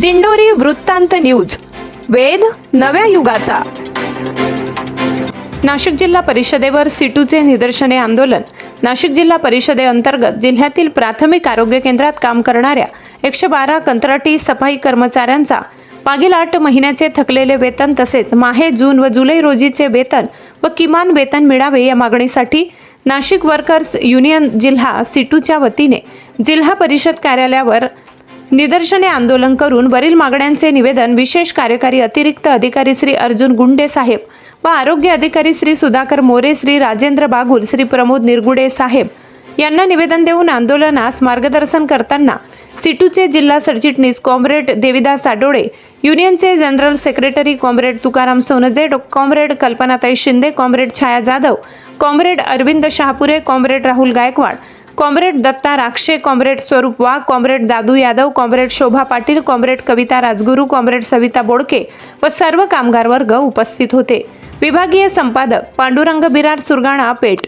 दिंडोरी वृत्तांत न्यूज. वेद नव्या युगाचा. नाशिक जिल्हा परिषदेवर सिटूचे निदर्शने आंदोलन. नाशिक जिल्हा परिषदेअंतर्गत जिल्ह्यातील प्राथमिक आरोग्य केंद्रात काम करणाऱ्या एकशे बारा कंत्राटी सफाई कर्मचाऱ्यांचा मागील आठ महिन्याचे थकलेले वेतन तसेच माहे जून व जुलै रोजीचे वेतन व किमान वेतन मिळावे या मागणीसाठी नाशिक वर्कर्स युनियन जिल्हा सिटूच्या वतीने जिल्हा परिषद कार्यालयावर निदर्शने आंदोलन करून वरील मागण्यांचे निवेदन विशेष कार्यकारी अतिरिक्त अधिकारी श्री अर्जुन गुंडे साहेब व आरोग्य अधिकारी श्री सुधाकर मोरे श्री राजेंद्र बागुल श्री प्रमोद निरगुडे साहेब यांना निवेदन देऊन आंदोलनास मार्गदर्शन करताना सिटूचे जिल्हा सरचिटणीस कॉम्रेड देविदास आडोळे युनियनचे general secretary comrade Tukaram Sonje डॉ- comrade Kalpanatai Shinde comrade Chhaya Jadhav comrade Arvind Shahapure comrade Rahul Gaikwad comrade Datta Rakshe comrade Swaroop Wagh comrade Dadu Yadav comrade Shobha Patil comrade Kavita Rajguru comrade Savita Bodke व सर्व कामगार वर्ग उपस्थित होते. विभागीय संपादक पांडुरंग बिरार सुरगाणा पेठ.